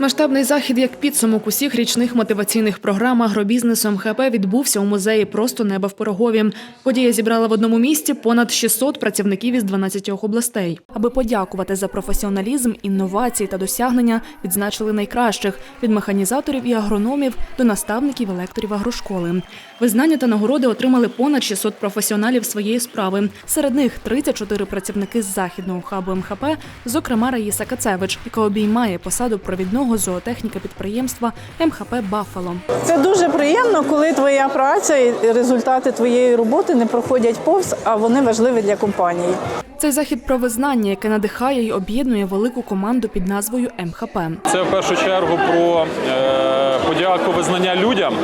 Масштабний захід як підсумок усіх річних мотиваційних програм агробізнесу МХП відбувся у музеї Просто неба в Пирогові. Подія зібрала в одному місті понад 600 працівників із 12 областей. Аби подякувати за професіоналізм, інновації та досягнення, відзначили найкращих від механізаторів і агрономів до наставників і лекторів агрошколи. Визнання та нагороди отримали понад 600 професіоналів своєї справи. Серед них 34 працівники з західного хабу МХП, зокрема Раїса Кацевич, яка обіймає посаду провідного зоотехніка підприємства МХП Бафало. Це дуже приємно, коли твоя праця і результати твоєї роботи не проходять повз, а вони важливі для компанії. Цей захід про визнання, яке надихає і об'єднує велику команду під назвою МХП. Це в першу чергу про е, подяку визнання людям.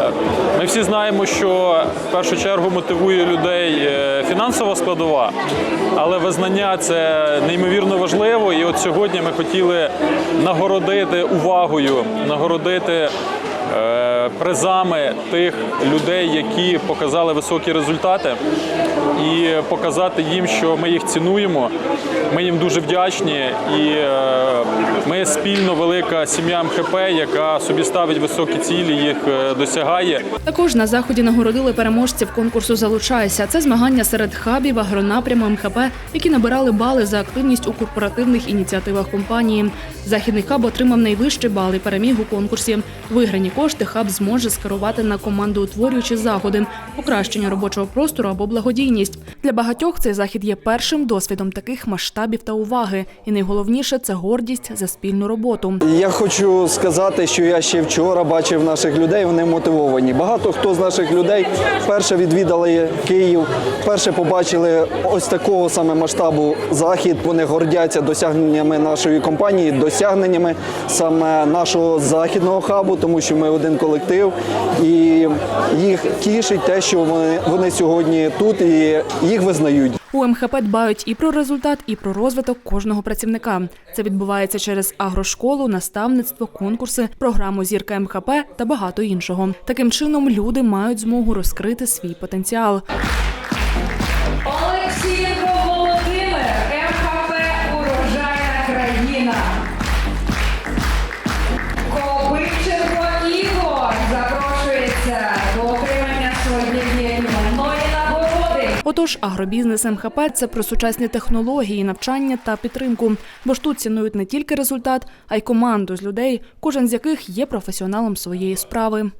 Е, Ми всі знаємо, що в першу чергу мотивує людей е, фінансова складова, але визнання це неймовірно важливо. І от сьогодні ми хотіли нагородити увагою, нагородити. Призами тих людей, які показали високі результати, і показати їм, що ми їх цінуємо. Ми їм дуже вдячні, і е, ми спільно велика сім'я МХП, яка собі ставить високі цілі, їх е, досягає. Також на заході нагородили переможців конкурсу Залучайся. Це змагання серед хабів агронапряму МХП, які набирали бали за активність у корпоративних ініціативах компанії. Західний хаб отримав найвищий бал і переміг у конкурсі. Виграні кошти хаб зможе скерувати на командоутворюючі заходи, покращення робочого простору або благодійність. Для багатьох цей захід є першим досвідом таких масштабів та уваги. І найголовніше це гордість за спільну роботу. Я хочу сказати, що я ще вчора бачив наших людей, вони мотивовані. Багато хто з наших людей вперше відвідали Київ, вперше побачили ось такого саме масштабу захід. Вони гордяться досягненнями нашої компанії, досягненнями саме нашого західного хабу, тому що ми один колектив, і їх тішить те, що вони, вони сьогодні тут і їх визнають. У МХП дбають і про результат, і про розвиток кожного працівника. Це відбувається через агрошколу, наставництво, конкурси, програму Зірка МХП та багато іншого. Таким чином люди мають змогу розкрити свій потенціал. Олексієнко Володимир, МХП Урожайна країна. Отож, агробізнес МХП це про сучасні технології, навчання та підтримку. Бо ж тут цінують не тільки результат, а й команду з людей, кожен з яких є професіоналом своєї справи.